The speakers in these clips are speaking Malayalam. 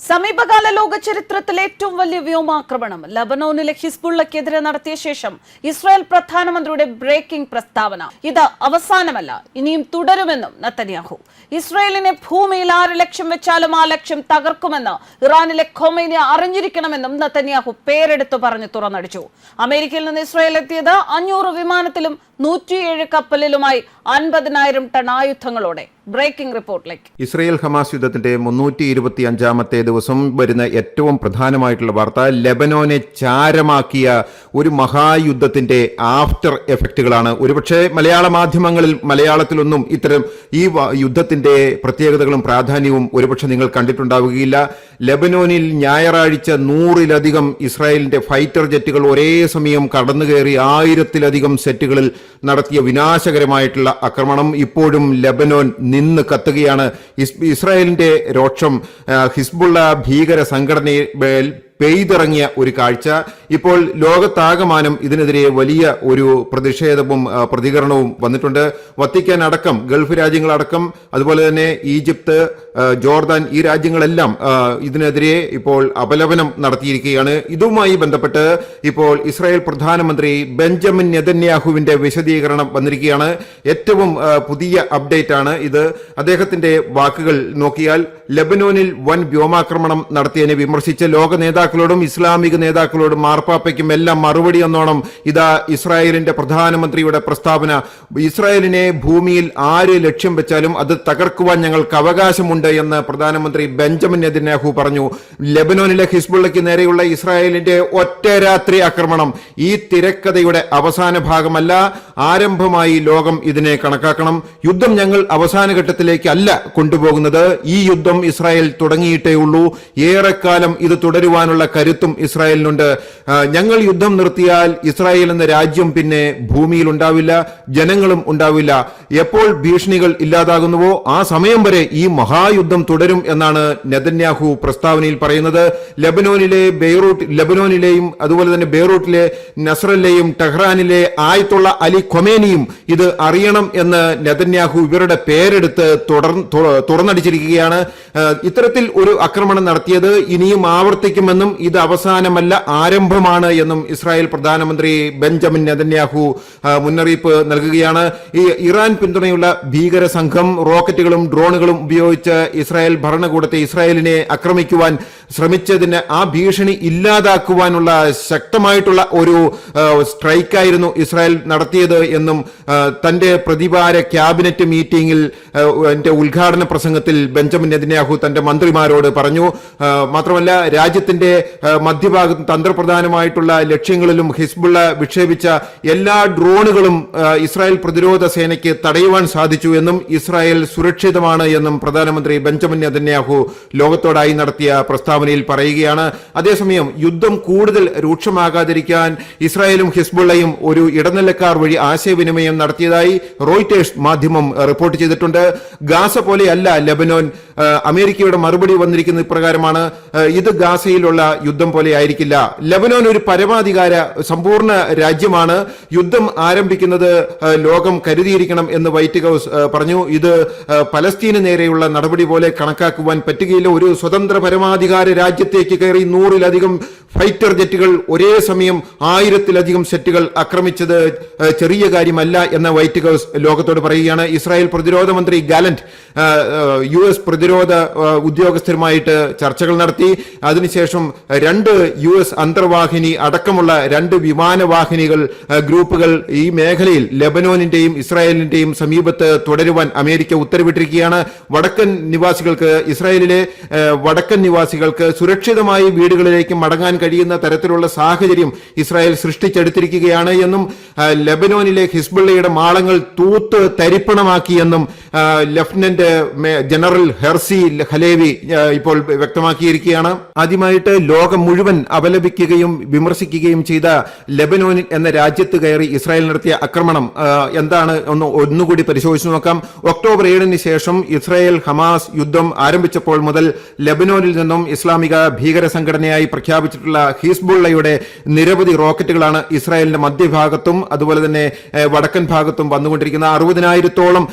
സമീപകാല ലോക ചരിത്രത്തിലെ ഏറ്റവും വലിയ വ്യോമാക്രമണം ലബനോനിലെ ഹിസ്ബുള്ളക്കെതിരെ നടത്തിയ ശേഷം ഇസ്രായേൽ പ്രധാനമന്ത്രിയുടെ ബ്രേക്കിംഗ് പ്രസ്താവന. ഇത് അവസാനമല്ല ഇനിയും തുടരുമെന്നും നത്തന്യാഹു ഇസ്രായേലിനെ ഭൂമിയിൽ ആറ് ലക്ഷ്യം വെച്ചാലും ആ ലക്ഷ്യം തകർക്കുമെന്ന് ഇറാനിലെ ഖൊമൈനി അറിഞ്ഞിരിക്കണമെന്നും നത്തന്യാഹു പേരെടുത്തു പറഞ്ഞു തുറന്നടിച്ചു. അമേരിക്കയിൽ നിന്ന് ഇസ്രായേൽ എത്തിയത് അഞ്ഞൂറ് വിമാനത്തിലും നൂറ്റിയേഴ് കപ്പലിലുമായി അൻപതിനായിരം ടൺ ആയുധങ്ങളോടെ ബ്രേക്കിംഗ് റിപ്പോർട്ടിലേക്ക്. ഇസ്രയേൽ ഹമാസ് യുദ്ധത്തിന്റെ മുന്നൂറ്റി ഇരുപത്തി അഞ്ചാമത്തെ ദിവസം വരുന്ന ഏറ്റവും പ്രധാനമായിട്ടുള്ള വാർത്ത ലെബനോനെ ചാരമാക്കിയ ഒരു മഹായുദ്ധത്തിന്റെ ആഫ്റ്റർ എഫക്റ്റുകളാണ്. ഒരുപക്ഷെ മലയാള മാധ്യമങ്ങളിൽ മലയാളത്തിലൊന്നും ഇത്തരം ഈ യുദ്ധത്തിന്റെ പ്രത്യേകതകളും പ്രാധാന്യവും ഒരുപക്ഷെ നിങ്ങൾ കണ്ടിട്ടുണ്ടാവുകയില്ല. ലെബനോനിൽ ഞായറാഴ്ച നൂറിലധികം ഇസ്രായേലിന്റെ ഫൈറ്റർ ജെറ്റുകൾ ഒരേ സമയം കടന്നുകയറി ആയിരത്തിലധികം സെറ്റുകളിൽ നടത്തിയ വിനാശകരമായിട്ടുള്ള ആക്രമണം ഇപ്പോഴും ലബനോൻ നിന്ന് കത്തുകയാണ്. ഇസ്- ഇസ്രായേലിന്റെ രോക്ഷം ഹിസ്ബുള്ള ഭീകര സംഘടനയെ മേൽ പെയ്തിറങ്ങിയ ഒരു കാഴ്ച. ഇപ്പോൾ ലോകത്താകമാനം ഇതിനെതിരെ വലിയ ഒരു പ്രതിഷേധവും പ്രതികരണവും വന്നിട്ടുണ്ട്. വത്തിക്കാൻ അടക്കം ഗൾഫ് രാജ്യങ്ങളടക്കം അതുപോലെ തന്നെ ഈജിപ്ത് ജോർദാൻ ഈ രാജ്യങ്ങളെല്ലാം ഇതിനെതിരെ ഇപ്പോൾ അപലപനം നടത്തിയിരിക്കുകയാണ്. ഇതുമായി ബന്ധപ്പെട്ട് ഇപ്പോൾ ഇസ്രായേൽ പ്രധാനമന്ത്രി ബെഞ്ചമിൻ നെതന്യാഹുവിന്റെ വിശദീകരണം വന്നിരിക്കുകയാണ്. ഏറ്റവും പുതിയ അപ്ഡേറ്റ് ആണ് ഇത്. അദ്ദേഹത്തിന്റെ വാക്കുകൾ നോക്കിയാൽ ലബനോനിൽ വൻ വ്യോമാക്രമണം നടത്തിയതിനെ വിമർശിച്ച് ലോക നേതാക്കളോടും ഇസ്ലാമിക നേതാക്കളോടും മാർപ്പാപ്പയ്ക്കും എല്ലാം മറുപടി എന്നോണം ഇതാ ഇസ്രായേലിന്റെ പ്രധാനമന്ത്രിയുടെ പ്രസ്താവന. ഇസ്രായേലിനെ ഭൂമിയിൽ ആര് ലക്ഷ്യം വെച്ചാലും അത് തകർക്കുവാൻ ഞങ്ങൾക്ക് അവകാശമുണ്ട് എന്ന് പ്രധാനമന്ത്രി ബെഞ്ചമിൻ നെതന്യാഹു പറഞ്ഞു. ലെബനോനിലെ ഹിസ്ബുള്ളയ്ക്ക് നേരെയുള്ള ഇസ്രായേലിന്റെ ഒറ്റ രാത്രി ആക്രമണം ഈ തിരക്കഥയുടെ അവസാന ഭാഗമല്ല. ആരംഭമായി ലോകം ഇതിനെ കണക്കാക്കണം. യുദ്ധം ഞങ്ങൾ അവസാന ഘട്ടത്തിലേക്ക് അല്ല കൊണ്ടുപോകുന്നത്. ഈ യുദ്ധം ഇസ്രായേൽ തുടങ്ങിയിട്ടേ ഉള്ളൂ. ഏറെക്കാലം ഇത് തുടരുവാനുള്ള കരുത്തും ഇസ്രായേലിനുണ്ട്. ഞങ്ങൾ യുദ്ധം നിർത്തിയാൽ ഇസ്രായേൽ എന്ന രാജ്യം പിന്നെ ഭൂമിയിൽ ഉണ്ടാവില്ല ജനങ്ങളും ഉണ്ടാവില്ല. എപ്പോൾ ഭീഷണികൾ ഇല്ലാതാകുന്നുവോ ആ സമയം വരെ ഈ മഹായുദ്ധം തുടരും എന്നാണ് നെതന്യാഹു പ്രസ്താവനയിൽ പറയുന്നത്. ലബനോനിലെ ബെയ്റൂട്ട് ലബനോനിലെയും അതുപോലെ തന്നെ ബെയ്റൂട്ടിലെ നസ്രല്ലെയും ടെഹ്റാനിലെ ആയത്തുള്ള അലി ഖൊമേനിയും ഇത് അറിയണം എന്ന് നെതന്യാഹു ഇവരുടെ പേരെടുത്ത് തുടർ തുറന്നടിച്ചിരിക്കുകയാണ്. ഇത്തരത്തിൽ ഒരു ആക്രമണം നടത്തിയത് ഇനിയും ആവർത്തിക്കുമെന്നും ഇത് അവസാനമല്ല ആരംഭമാണ് എന്നും ഇസ്രായേൽ പ്രധാനമന്ത്രി ബെഞ്ചമിൻ നെതന്യാഹു മുന്നറിയിപ്പ് നൽകുകയാണ്. ഈ ഇറാൻ പിന്തുണയുള്ള ഭീകര സംഘം റോക്കറ്റുകളും ഡ്രോണുകളും ഉപയോഗിച്ച് ഇസ്രായേൽ ഭരണകൂടത്തെ ഇസ്രായേലിനെ ആക്രമിക്കുവാൻ ശ്രമിച്ചതിന് ആ ഭീഷണി ഇല്ലാതാക്കുവാനുള്ള ശക്തമായിട്ടുള്ള ഒരു സ്ട്രൈക്കായിരുന്നു ഇസ്രായേൽ നടത്തിയത് എന്നും തന്റെ പ്രതിവാര ക്യാബിനറ്റ് മീറ്റിംഗിൽ എന്റെ ഉദ്ഘാടന പ്രസംഗത്തിൽ ബെഞ്ചമിൻ നെതന്യാഹു തന്റെ മന്ത്രിമാരോട് പറഞ്ഞു. മാത്രമല്ല രാജ്യത്തിന്റെ മധ്യഭാഗത്ത് തന്ത്രപ്രധാനമായിട്ടുള്ള ലക്ഷ്യങ്ങളിലും ഹിസ്ബുള്ള വിക്ഷേപിച്ച എല്ലാ ഡ്രോണുകളും ഇസ്രായേൽ പ്രതിരോധ സേനയ്ക്ക് തടയുവാൻ സാധിച്ചു എന്നും ഇസ്രായേൽ സുരക്ഷിതമാണ് എന്നും പ്രധാനമന്ത്രി ബെഞ്ചമിൻ നെതന്യാഹു ലോകത്തോടായി നടത്തിയ പ്രസ്താവനയിൽ പറയുകയാണ്. അതേസമയം യുദ്ധം കൂടുതൽ രൂക്ഷമാകാതിരിക്കാൻ ഇസ്രായേലും ഹിസ്ബുള്ളയും ഒരു ഇടനിലക്കാർ വഴി ആശയവിനിമയം നടത്തിയതായി റോയിറ്റേഴ്സ് മാധ്യമം റിപ്പോർട്ട് ചെയ്തിട്ടുണ്ട്. ഗാസ പോലെയല്ല ലെബനോൻ അമേരിക്കയുടെ മറുപടി വന്നിരിക്കുന്ന ഇപ്രകാരമാണ്. ഇത് ഗാസയിലുള്ള യുദ്ധം പോലെ ആയിരിക്കില്ല. ലെബനോൻ ഒരു പരമാധികാര സമ്പൂർണ രാജ്യമാണ്. യുദ്ധം ആരംഭിക്കുന്നത് ലോകം കരുതിയിരിക്കണം എന്ന് വൈറ്റ് ഹൗസ് പറഞ്ഞു. ഇത് പലസ്തീന് നേരെയുള്ള നടപടി പോലെ കണക്കാക്കുവാൻ പറ്റുകയില്ല. ഒരു സ്വതന്ത്ര പരമാധികാര രാജ്യത്തേക്ക് കയറി നൂറിലധികം ഫൈറ്റർ ജെറ്റുകൾ ഒരേ സമയം ആയിരത്തിലധികം സെറ്റുകൾ ആക്രമിച്ചത് ചെറിയ കാര്യമല്ല എന്ന് വൈറ്റ് ഹൗസ് ലോകത്തോട് പറയുകയാണ്. ഇസ്രായേൽ പ്രതിരോധ മന്ത്രി ഗാലന്റ് യു എസ് പ്രതിരോധ ഉദ്യോഗസ്ഥരുമായിട്ട് ചർച്ചകൾ നടത്തി. അതിനുശേഷം രണ്ട് യു എസ് അന്തർവാഹിനി അടക്കമുള്ള രണ്ട് വിമാനവാഹിനികൾ ഗ്രൂപ്പുകൾ ഈ മേഖലയിൽ ലെബനോനിന്റെയും ഇസ്രായേലിന്റെയും സമീപത്ത് തുടരുവാൻ അമേരിക്ക ഉത്തരവിട്ടിരിക്കുകയാണ്. വടക്കൻ നിവാസികൾക്ക് ഇസ്രായേലിലെ വടക്കൻ നിവാസികൾക്ക് സുരക്ഷിതമായി വീടുകളിലേക്ക് മടങ്ങാൻ കഴിയുന്ന തരത്തിലുള്ള സാഹചര്യം ഇസ്രായേൽ സൃഷ്ടിച്ചെടുത്തിരിക്കുകയാണ് എന്നും ലബനോനിലെ ഹിസ്ബുള്ളയുടെ മാളങ്ങൾ തൂത്ത് തരിപ്പണമാക്കിയെന്നും ലഫ്റ്റനന്റ് ജനറൽ ഹെർസി ഹലേവി ഇപ്പോൾ വ്യക്തമാക്കിയിരിക്കുകയാണ്. ആദ്യമായിട്ട് ലോകം മുഴുവൻ അപലപിക്കുകയും വിമർശിക്കുകയും ചെയ്ത ലെബനോനിൽ എന്ന രാജ്യത്ത് കയറി ഇസ്രായേൽ നടത്തിയ ആക്രമണം എന്താണ് ഒന്ന് ഒന്നുകൂടി പരിശോധിച്ചു നോക്കാം. ഒക്ടോബർ ഏഴിന് ശേഷം ഇസ്രായേൽ ഹമാസ് യുദ്ധം ആരംഭിച്ചപ്പോൾ മുതൽ ലെബനോനിൽ നിന്നും ഇസ്ലാമിക ഭീകര സംഘടനയായി പ്രഖ്യാപിച്ചിട്ടുള്ള ഹിസ്ബുള്ളയുടെ നിരവധി റോക്കറ്റുകളാണ് ഇസ്രായേലിന്റെ മധ്യഭാഗത്തും അതുപോലെ തന്നെ വടക്കൻ ഭാഗത്തും വന്നുകൊണ്ടിരിക്കുന്ന അറുപതിനായിരത്തോളം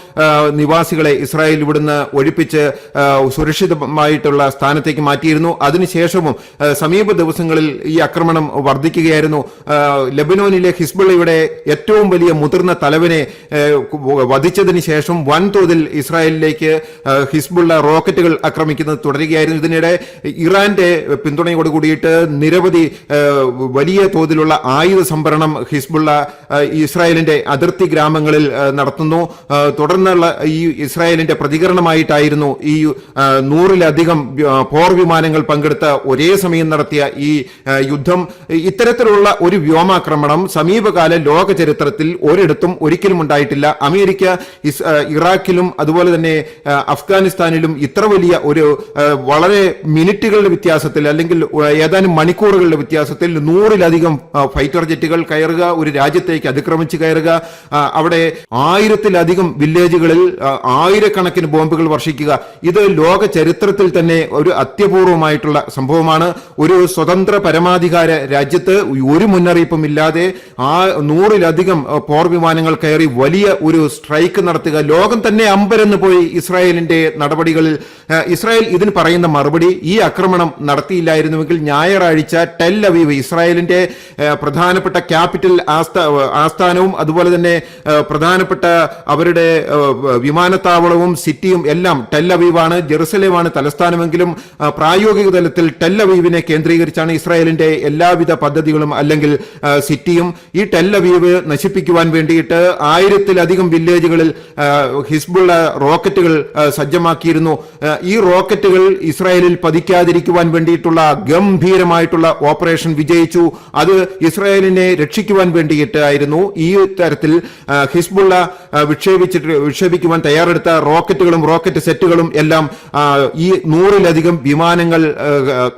നിവാസികളെ ഇസ്രായേൽ ഇവിടുന്ന് ഒഴിപ്പിച്ച് സുരക്ഷിതമായിട്ടുള്ള സ്ഥാനത്തേക്ക് മാറ്റിയിരുന്നു. അതിനുശേഷവും സമീപ ദിവസങ്ങളിൽ ഈ ആക്രമണം വർദ്ധിക്കുകയായിരുന്നു. ലബനോനിലെ ഹിസ്ബുള്ളയുടെ ഏറ്റവും വലിയ മുതിർന്ന തലവനെ വധിച്ചതിന് ശേഷം വൻതോതിൽ ഇസ്രായേലിലേക്ക് ഹിസ്ബുള്ള റോക്കറ്റുകൾ ആക്രമിക്കുന്നത് തുടരുകയായിരുന്നു. ഇതിനിടെ ഇറാന്റെ പിന്തുണയോട് കൂടിയിട്ട് നിരവധി വലിയ തോതിലുള്ള ആയുധ സംഭരണം ഹിസ്ബുള്ള ഇസ്രായേലിന്റെ അതിർത്തി ഗ്രാമങ്ങളിൽ നടത്തുന്നു. തുടർന്നുള്ള ഈ ഇസ്രായേലിന്റെ പ്രതികരണമായിട്ടായിരുന്നു ഈ നൂറിലധികം പോർ വിമാനങ്ങൾ പങ്കെടുത്ത ഒരേ സമയം നടത്തിയ ഈ യുദ്ധം ഇത്തരത്തിലുള്ള ഒരു വ്യോമാക്രമണം സമീപകാല ലോക ചരിത്രത്തിൽ ഒരിടത്തും ഒരിക്കലും ഉണ്ടായിട്ടില്ല. അമേരിക്ക ഇറാഖിലും അതുപോലെ തന്നെ അഫ്ഗാനിസ്ഥാനിലും ഇത്ര വലിയ ഒരു വളരെ മിനിറ്റുകളുടെ വ്യത്യാസത്തിൽ അല്ലെങ്കിൽ ഏതാനും മണിക്കൂറുകളുടെ വ്യത്യാസത്തിൽ നൂറിലധികം ഫൈറ്റർ ജെറ്റുകൾ കയറുക ഒരു രാജ്യത്തേക്ക് അതിക്രമിച്ച് കയറുക അവിടെ ആയിരത്തിലധികം വില്ലേജുകളിൽ ആയിരക്കണക്കിന് ബോംബുകൾ വർഷിക്കുക. ഇത് ലോക ചരിത്രത്തിൽ തന്നെ ഒരു അത്യപൂർവമായിട്ടുള്ള സംഭവമാണ്. ഒരു സ്വതന്ത്ര പരമാധികാര രാജ്യത്ത് ഒരു മുന്നറിയിപ്പും ഇല്ലാതെ ആ നൂറിലധികം പോർ വിമാനങ്ങൾ കയറി വലിയ ഒരു സ്ട്രൈക്ക് നടത്തുക. ലോകം തന്നെ അമ്പരന്ന് പോയി ഇസ്രായേലിന്റെ നടപടികളിൽ. ഇസ്രായേൽ ഇതിന് പറയുന്ന മറുപടി ഈ ആക്രമണം നടത്തിയില്ലായിരുന്നുവെങ്കിൽ ഞായറാഴ്ച ടെൽ അവീവ് ഇസ്രായേലിന്റെ പ്രധാനപ്പെട്ട ക്യാപിറ്റൽ ആസ്ഥാനവും അതുപോലെ തന്നെ പ്രധാനപ്പെട്ട അവരുടെ വിമാനത്താവളവും സിറ്റിയും എല്ലാം ടെൽ അവീവാണ് ജെറുസലേമാണ് തലസ്ഥാനമെങ്കിലും പ്രായോഗിക തലത്തിൽ ടെൽ അവീവിനെ കേന്ദ്രീകരിച്ചാണ് ഇസ്രായേലിന്റെ എല്ലാവിധ പദ്ധതികളും അല്ലെങ്കിൽ സിറ്റിയും ഈ ടെൽ അവീവ് നശിപ്പിക്കുവാൻ വേണ്ടിയിട്ട് ആയിരത്തിലധികം വില്ലേജുകളിൽ ഹിസ്ബുള്ള റോക്കറ്റുകൾ സജ്ജമാക്കിയിരുന്നു. ഈ റോക്കറ്റുകൾ ഇസ്രായേലിൽ പതിക്കാതിരിക്കുവാൻ വേണ്ടിയിട്ടുള്ള ഗംഭീരമായിട്ടുള്ള ഓപ്പറേഷൻ വിജയിച്ചു. അത് ഇസ്രായേലിനെ രക്ഷിക്കുവാൻ വേണ്ടിയിട്ടായിരുന്നു ഈ തരത്തിൽ ഹിസ്ബുള്ള വിക്ഷേപിച്ചിട്ട് വിക്ഷേപിക്കുവാൻ തയ്യാറെടുത്ത റോക്കറ്റുകളും റോക്കറ്റ് സെറ്റുകളും എല്ലാം ഈ നൂറിലധികം വിമാനങ്ങൾ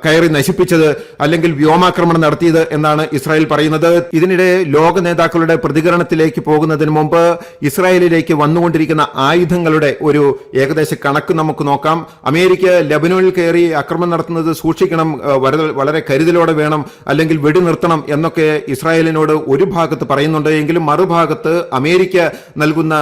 കയറി നശിപ്പിച്ചത് അല്ലെങ്കിൽ വ്യോമാക്രമണം നടത്തിയത് എന്നാണ് ഇസ്രായേൽ പറയുന്നത്. ഇതിനിടെ ലോക നേതാക്കളുടെ പ്രതികരണത്തിലേക്ക് പോകുന്നതിന് മുമ്പ് ഇസ്രായേലിലേക്ക് വന്നുകൊണ്ടിരിക്കുന്ന ആയുധങ്ങളുടെ ഒരു ഏകദേശ കണക്ക് നമുക്ക് നോക്കാം. അമേരിക്ക ലബനോനിൽ കയറി ആക്രമണം നടത്തുന്നത് സൂക്ഷിക്കണം വളരെ കരുതലോടെ വേണം അല്ലെങ്കിൽ വെടിനിർത്തണം എന്നൊക്കെ ഇസ്രായേലിനോട് ഒരു ഭാഗത്ത് പറയുന്നുണ്ട്. എങ്കിലും മറുഭാഗത്ത് അമേരിക്ക നൽകുന്ന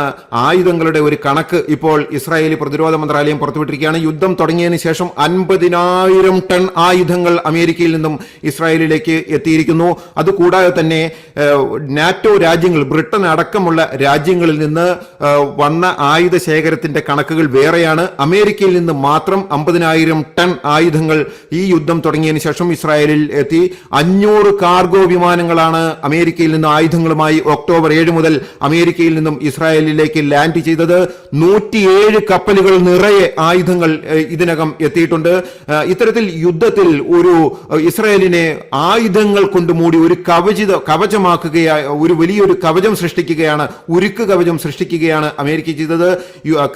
ആയുധങ്ങളുടെ ഒരു കണക്ക് ഇപ്പോൾ ഇസ്രായേലി പ്രതിരോധ മന്ത്രാലയം പുറത്തുവിട്ടിരിക്കുകയാണ്. യുദ്ധം തുടങ്ങിയതിന് ശേഷം അൻപതിനായിരം ടൺ ആയുധങ്ങൾ അമേരിക്കയിൽ നിന്നും ഇസ്രായേലിലേക്ക് എത്തിയിരിക്കുന്നു. അതുകൂടാതെ തന്നെ നാറ്റോ രാജ്യങ്ങൾ ബ്രിട്ടൻ അടക്കമുള്ള രാജ്യങ്ങളിൽ നിന്ന് വന്ന ആയുധ ശേഖരത്തിന്റെ കണക്കുകൾ വേറെയാണ്. അമേരിക്കയിൽ നിന്ന് മാത്രം അമ്പതിനായിരം ടൺ ആയുധങ്ങൾ ഈ യുദ്ധം തുടങ്ങിയതിനു ശേഷം ഇസ്രായേലിൽ എത്തി. അഞ്ഞൂറ് കാർഗോ വിമാനങ്ങളാണ് അമേരിക്കയിൽ നിന്ന് ആയുധങ്ങളുമായി ഒക്ടോബർ ഏഴ് മുതൽ അമേരിക്കയിൽ നിന്നും ഇസ്രായേലിലേക്ക് ലാൻഡ് ചെയ്തത്. നൂറ്റിയേഴ് കപ്പലുകൾ നിറയെ ആയുധങ്ങൾ ഇതിനകം എത്തിയിട്ടുണ്ട്. ഇത്തരത്തിൽ യുദ്ധത്തിൽ ഒരു ഇസ്രയേലിനെ ആയുധങ്ങൾ കൊണ്ട് മൂടി ഒരു കവചിത കവചമാക്കുകയായ ഒരു വലിയൊരു കവചം സൃഷ്ടിക്കുകയാണ് ഉരുക്ക് കവചം സൃഷ്ടിക്കുകയാണ് അമേരിക്ക ചെയ്തത്.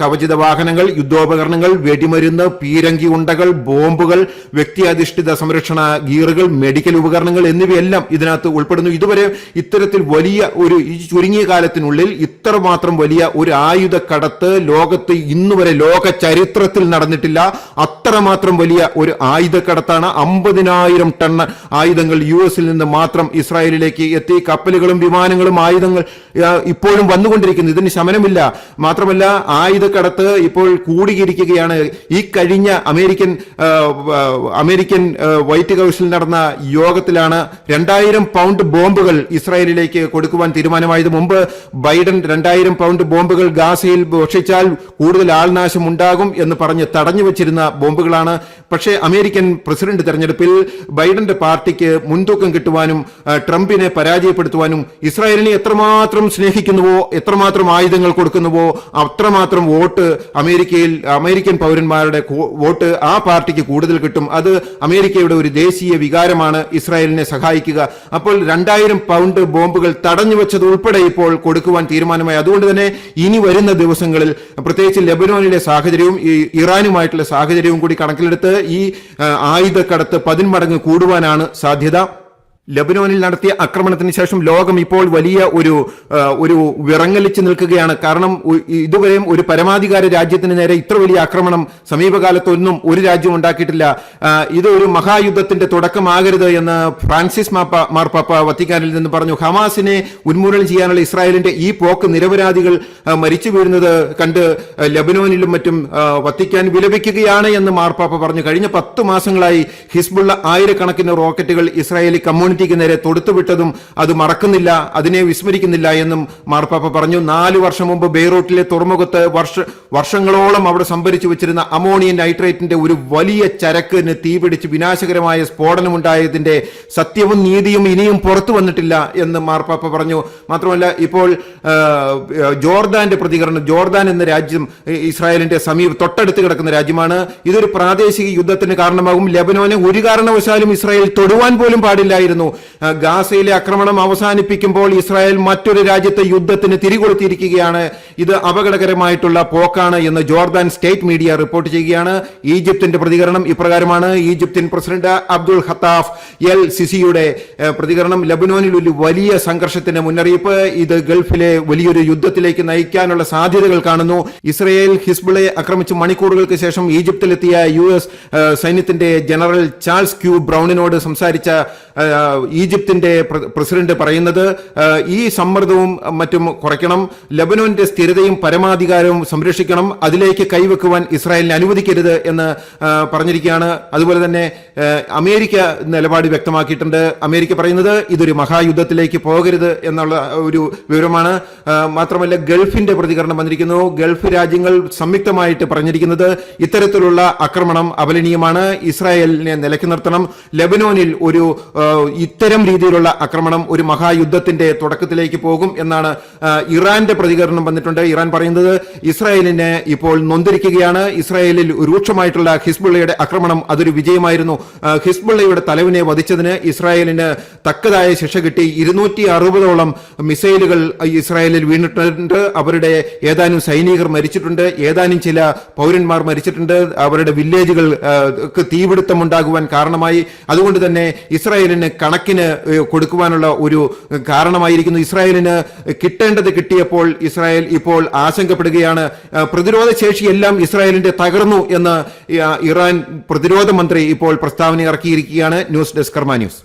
കവചിത വാഹനങ്ങൾ യുദ്ധോപകരണങ്ങൾ വെടിമരുന്ന് പീരങ്കി ഉണ്ടകൾ ബോംബുകൾ വ്യക്തി അധിഷ്ഠിത സംരക്ഷണ ഗീറുകൾ മെഡിക്കൽ ഉപകരണങ്ങൾ എന്നിവയെല്ലാം ഇതിനകത്ത് ഉൾപ്പെടുന്നു. ഇതുവരെ ഇത്തരത്തിൽ വലിയ ഒരു ചുരുങ്ങിയ കാലത്തിനുള്ളിൽ ഇത്രമാത്രം വലിയ ഒരു ആയുധ കടത്ത് ലോകത്ത് ഇന്നുവരെ ലോക ചരിത്രത്തിൽ നടന്നിട്ടില്ല. അത്രമാത്രം വലിയ ഒരു ആയുധക്കടത്താണ് അമ്പതിനായിരം ടൺ ആയുധങ്ങൾ യു എസിൽ നിന്ന് മാത്രം ഇസ്രായേലിലേക്ക് എത്തി. കപ്പലുകളും വിമാനങ്ങളും ആയുധങ്ങൾ ഇപ്പോഴും വന്നുകൊണ്ടിരിക്കുന്നു. ഇതിന് ശമനമില്ല. മാത്രമല്ല ആയുധക്കടത്ത് ഇപ്പോൾ കൂടിയിരിക്കുകയാണ്. ഈ കഴിഞ്ഞ അമേരിക്കൻ അമേരിക്കൻ വൈറ്റ് ഹൗസിൽ നടന്ന യോഗത്തിലാണ് രണ്ടായിരം പൗണ്ട് ബോംബുകൾ ഇസ്രായേലിലേക്ക് കൊടുക്കുവാൻ തീരുമാനമായത്. മുമ്പ് ബൈഡൻ രണ്ടായിരം പൗണ്ട് ബോംബുകൾ ഗാസയിൽ ഭക്ഷിച്ചാൽ കൂടുതൽ ആൾനാശം ഉണ്ടാകും എന്ന് പറഞ്ഞ് തടഞ്ഞു വെച്ചിരുന്ന ബോംബുകളാണ് പക്ഷേ അമേരിക്കൻ പ്രസിഡന്റ് തെരഞ്ഞെടുപ്പിൽ ബൈഡന്റെ പാർട്ടിക്ക് മുൻതൂക്കം കിട്ടുവാനും ട്രംപിനെ പരാജയപ്പെടുത്തുവാനും ഇസ്രായേലിനെ എത്രമാത്രം സ്നേഹിക്കുന്നുവോ എത്രമാത്രം ആയുധങ്ങൾ കൊടുക്കുന്നുവോ അത്രമാത്രം വോട്ട് അമേരിക്കയിൽ അമേരിക്കൻ പൗരന്മാരുടെ വോട്ട് ആ പാർട്ടിക്ക് കൂടുതൽ കിട്ടും. അത് അമേരിക്കയുടെ ഒരു ദേശീയ വികാരമാണ് ഇസ്രായേലിനെ സഹായിക്കുക. അപ്പോൾ രണ്ടായിരം പൗണ്ട് ബോംബുകൾ തടഞ്ഞു വെച്ചത് ഉൾപ്പെടെ ഇപ്പോൾ കൊടുക്കുവാൻ തീരുമാനമായി. അതുകൊണ്ട് തന്നെ ഇനി വരുന്ന ദിവസങ്ങളിൽ പ്രത്യേകിച്ച് ലെബനോനിലെ സാഹചര്യവും ഇറാനുമായിട്ടുള്ള സാഹചര്യവും കൂടി കണക്കിലെടുത്ത് ഈ ആയുധക്കടത്ത് പതിന്മടങ്ങ് കൂടുവാനാണ് സാധ്യത. ലബനോനിൽ നടത്തിയ ആക്രമണത്തിന് ശേഷം ലോകം ഇപ്പോൾ വലിയ ഒരു ഒരു വിറങ്ങലിച്ച് നിൽക്കുകയാണ്. കാരണം ഇതുവരെയും ഒരു പരമാധികാര രാജ്യത്തിന് നേരെ ഇത്ര വലിയ ആക്രമണം സമീപകാലത്തൊന്നും ഒരു രാജ്യം ഉണ്ടാക്കിയിട്ടില്ല. ഇത് ഒരു മഹായുദ്ധത്തിന്റെ തുടക്കമാകരുത് എന്ന് ഫ്രാൻസിസ് മാപ്പ മാർപ്പാപ്പ വത്തിക്കാനിൽ നിന്ന് പറഞ്ഞു. ഹമാസിനെ ഉന്മൂലനം ചെയ്യാനുള്ള ഇസ്രായേലിന്റെ ഈ പോക്ക് നിരപരാധികൾ മരിച്ചു വീഴുന്നത് കണ്ട് ലബനോനിലും മറ്റും വത്തിക്കാൻ വിലപിക്കുകയാണ് എന്ന് മാർപ്പാപ്പ പറഞ്ഞു. കഴിഞ്ഞ പത്ത് മാസങ്ങളായി ഹിസ്ബുള്ള ആയിരക്കണക്കിന് റോക്കറ്റുകൾ ഇസ്രായേലി കമ്മ്യൂണിറ്റിക്ക് നേരെ തൊടുത്തുവിട്ടതും അത് മറക്കുന്നില്ല അതിനെ വിസ്മരിക്കുന്നില്ല എന്നും മാർപ്പാപ്പ പറഞ്ഞു. നാല് വർഷം മുമ്പ് ബെയ്റൂട്ടിലെ തുറമുഖത്ത് വർഷ വർഷങ്ങളോളം അവിടെ സംഭരിച്ചു വെച്ചിരുന്ന അമോണിയൻ നൈട്രേറ്റിന്റെ ഒരു വലിയ ചരക്കിന് തീപിടിച്ച് വിനാശകരമായ സ്ഫോടനമുണ്ടായതിന്റെ സത്യവും നീതിയും ഇനിയും പുറത്തു വന്നിട്ടില്ല എന്ന് മാർപ്പാപ്പ പറഞ്ഞു. മാത്രമല്ല ഇപ്പോൾ ജോർദാന്റെ പ്രതികരണം ജോർദാൻ എന്ന രാജ്യം ഇസ്രായേലിന്റെ സമീപ തൊട്ടടുത്ത് കിടക്കുന്ന രാജ്യമാണ്. ഇതൊരു പ്രാദേശിക യുദ്ധത്തിന് കാരണമാകും. ലെബനോനെ ഒരു കാരണവശാലും ഇസ്രായേൽ തൊടുവാൻ പോലും പാടില്ലായിരുന്നു. ഗാസയിലെ ആക്രമണം അവസാനിപ്പിക്കുമ്പോൾ ഇസ്രായേൽ മറ്റൊരു രാജ്യത്തെ യുദ്ധത്തിന് തിരികൊളുത്തിയിരിക്കുകയാണ് ഇത് അപകടകരമായിട്ടുള്ള പോക്കാണ് എന്ന് ജോർദാൻ സ്റ്റേറ്റ് മീഡിയ റിപ്പോർട്ട് ചെയ്യുകയാണ്. ഈജിപ്തിന്റെ പ്രതികരണം ഇപ്രകാരമാണ്. ഈജിപ്തിൻ പ്രസിഡന്റ് അബ്ദുൾ ഹത്താഫ് എൽ സിസിയുടെ പ്രതികരണം ലബനോനിൽ ഒരു വലിയ സംഘർഷത്തിന്റെ മുന്നറിയിപ്പ്. ഇത് ഗൾഫിലെ വലിയൊരു യുദ്ധത്തിലേക്ക് നയിക്കാനുള്ള സാധ്യതകൾ കാണുന്നു. ഇസ്രയേൽ ഹിസ്ബിളെ ആക്രമിച്ച് മണിക്കൂറുകൾക്ക് ശേഷം ഈജിപ്തിലെത്തിയ യു എസ് സൈന്യത്തിന്റെ ജനറൽ ചാൾസ് ക്യൂ ബ്രൗണിനോട് സംസാരിച്ച ഈജിപ്തിന്റെ പ്രസിഡന്റ് പറയുന്നത് ഈ സമ്മർദ്ദവും മറ്റും കുറയ്ക്കണം ലബനോന്റെ സ്ഥിരതയും പരമാധികാരവും സംരക്ഷിക്കണം അതിലേക്ക് കൈവെക്കുവാൻ ഇസ്രായേലിനെ അനുവദിക്കരുത് എന്ന് പറഞ്ഞിരിക്കുകയാണ്. അതുപോലെ തന്നെ അമേരിക്ക നിലപാട് വ്യക്തമാക്കിയിട്ടുണ്ട്. അമേരിക്ക പറയുന്നത് ഇതൊരു മഹായുദ്ധത്തിലേക്ക് പോകരുത് എന്നുള്ള ഒരു വിവരമാണ്. മാത്രമല്ല ഗൾഫിന്റെ പ്രതികരണം വന്നിരിക്കുന്നു. ഗൾഫ് രാജ്യങ്ങൾ സംയുക്തമായിട്ട് പറഞ്ഞിരിക്കുന്നത് ഇത്തരത്തിലുള്ള ആക്രമണം അപലനീയമാണ് ഇസ്രായേലിനെ നിലയ്ക്ക് നിർത്തണം. ലെബനോനിൽ ഒരു ഇത്തരം രീതിയിലുള്ള ആക്രമണം ഒരു മഹായുദ്ധത്തിന്റെ തുടക്കത്തിലേക്ക് പോകും എന്നാണ് ഇറാന്റെ പ്രതികരണം വന്നിട്ടുണ്ട്. ഇറാൻ പറയുന്നത് ഇസ്രായേലിനെ ഇപ്പോൾ നൊന്തിരിക്കുകയാണ്. ഇസ്രായേലിൽ രൂക്ഷമായിട്ടുള്ള ഹിസ്ബുള്ളയുടെ ആക്രമണം അതൊരു വിജയമായിരുന്നു. ഹിസ്ബുള്ളയുടെ തലവിനെ വധിച്ചതിന് ഇസ്രായേലിന് തക്കതായ ശിക്ഷ കിട്ടി. ഇരുന്നൂറ്റി അറുപതോളം മിസൈലുകൾ ഇസ്രായേലിൽ വീണിട്ടുണ്ട്. അവരുടെ ഏതാനും സൈനികർ മരിച്ചിട്ടുണ്ട്. ഏതാനും ചില പൗരന്മാർ മരിച്ചിട്ടുണ്ട്. അവരുടെ വില്ലേജുകൾക്ക് തീപിടുത്തമുണ്ടാകുവാൻ കാരണമായി. അതുകൊണ്ട് തന്നെ ഇസ്രായേലിന് കണക്കിന് കൊടുക്കുവാനുള്ള ഒരു കാരണമായിരിക്കുന്നു. ഇസ്രായേലിന് കിട്ടേണ്ടത് കിട്ടിയപ്പോൾ ഇസ്രായേൽ ഇപ്പോൾ ആശങ്കപ്പെടുകയാണ്. പ്രതിരോധ ശേഷിയെല്ലാം ഇസ്രായേലിന്റെ തകർന്നു എന്ന് ഇറാൻ പ്രതിരോധ മന്ത്രി ഇപ്പോൾ പ്രസ്താവന ഇറക്കിയിരിക്കുകയാണ്. News desk Karma news.